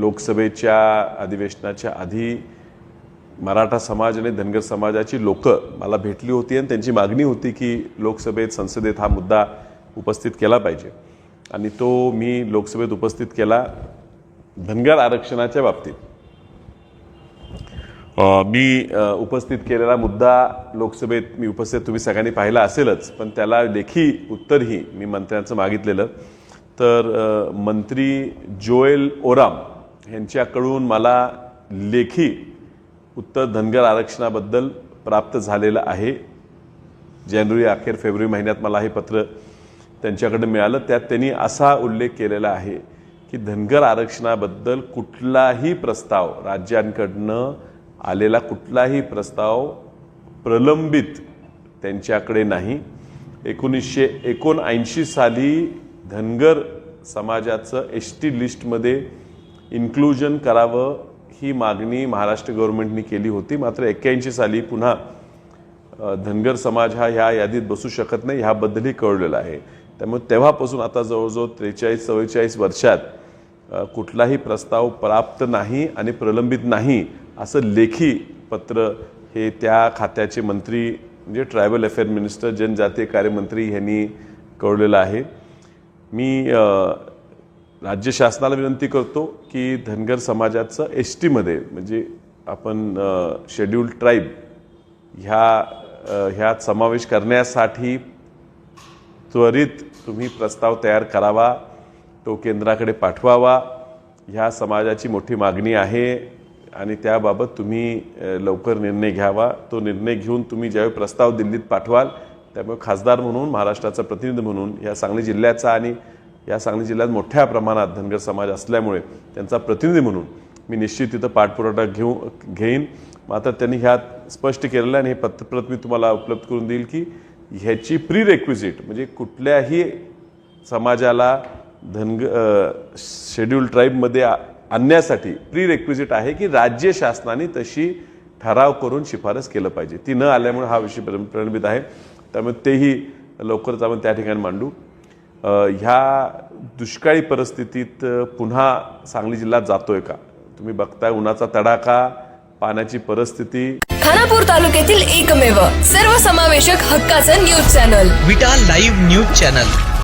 लोकसभेच्या अधिवेशनाच्या आधी मराठा समाज आणि धनगर समाजाची लोकं मला भेटली होती आणि त्यांची मागणी होती की लोकसभेत संसदेत हा मुद्दा उपस्थित केला पाहिजे. आणि तो मी लोकसभेत उपस्थित केला धनगर आरक्षणाच्या बाबतीत. मी उपस्थित केलेला मुद्दा लोकसभेत मी उपस्थित तुम्ही सगळ्यांनी पाहिला असेलच पण त्याला लेखी उत्तरही मी मंत्र्यांचं मागितलेलं. तर मंत्री जोएल ओराम ह्यांच्याकडून मला लेखी उत्तर धनगर आरक्षणाबद्दल प्राप्त झालेलं आहे. जानेवारी अखेर फेब्रुवारी महिन्यात मला हे पत्र त्यांच्याकडे मिळालं. त्यात त्यांनी असा उल्लेख केलेला आहे की धनगर आरक्षणाबद्दल कुठलाही प्रस्ताव राज्यांकडनं आलेला कुठलाही प्रस्ताव प्रलंबित त्यांच्याकडे नाही. एकोणीसशे एकोणऐंशी साली धनगर समाजाचं एस टी लिस्टमध्ये इन्क्लुजन करावं ही मागणी महाराष्ट्र गव्हर्नमेंटनी केली होती. मात्र एक्क्याऐंशी साली पुन्हा धनगर समाज हा ह्या यादीत बसू शकत नाही ह्याबद्दलही कळलेलं आहे. त्यामुळे तेव्हापासून आता जवळजवळ त्रेचाळीस चव्वेचाळीस वर्षात कुठलाही प्रस्ताव प्राप्त नाही आणि प्रलंबित नाही असं लेखी पत्र हे त्या खात्याचे मंत्री म्हणजे ट्रायबल अफेअर मिनिस्टर जनजातीय कार्यमंत्री यांनी कळलेलं आहे. मी राज्य शासनाला विनंती करतो की धनगर समाजाचं एस टीमध्ये म्हणजे आपण शेड्यूल ट्राईब ह्या ह्यात समावेश करण्यासाठी त्वरित तुम्ही प्रस्ताव तयार करावा तो केंद्राकडे पाठवावा. ह्या समाजाची मोठी मागणी आहे आणि त्याबाबत तुम्ही लवकर निर्णय घ्यावा. तो निर्णय घेऊन तुम्ही ज्यावेळी प्रस्ताव दिल्लीत पाठवाल त्यामुळे खासदार म्हणून महाराष्ट्राचा प्रतिनिधी म्हणून या सांगली जिल्ह्याचा आणि या सांगली जिल्ह्यात मोठ्या प्रमाणात धनगर समाज असल्यामुळे त्यांचा प्रतिनिधी म्हणून मी निश्चित तिथं पाठपुरावा घेऊ घेईन. मात्र त्यांनी ह्यात स्पष्ट केलेलं आहे आणि हे पत्रप्रत मी तुम्हाला उपलब्ध करून देईल की ह्याची प्री रेक्विजिट म्हणजे कुठल्याही समाजाला धनग शेड्यूल ट्राईबमध्ये आणण्यासाठी प्री रेक्विजिट आहे की राज्य शासनाने तशी ठराव करून शिफारस केलं पाहिजे. ती न आल्यामुळे हा विषय प्रलंबित आहे. त्यामुळे तेही लवकरच आपण त्या ठिकाणी मांडू. ह्या दुष्काळी परिस्थितीत पुन्हा सांगली जिल्ह्यात जातोय का? तुम्ही बघताय उन्हाचा तडाखा पाण्याची परिस्थिती. खानापूर तालुक्यातील एकमेव सर्वसमावेशक हक्काचं news channel. Vita live news channel.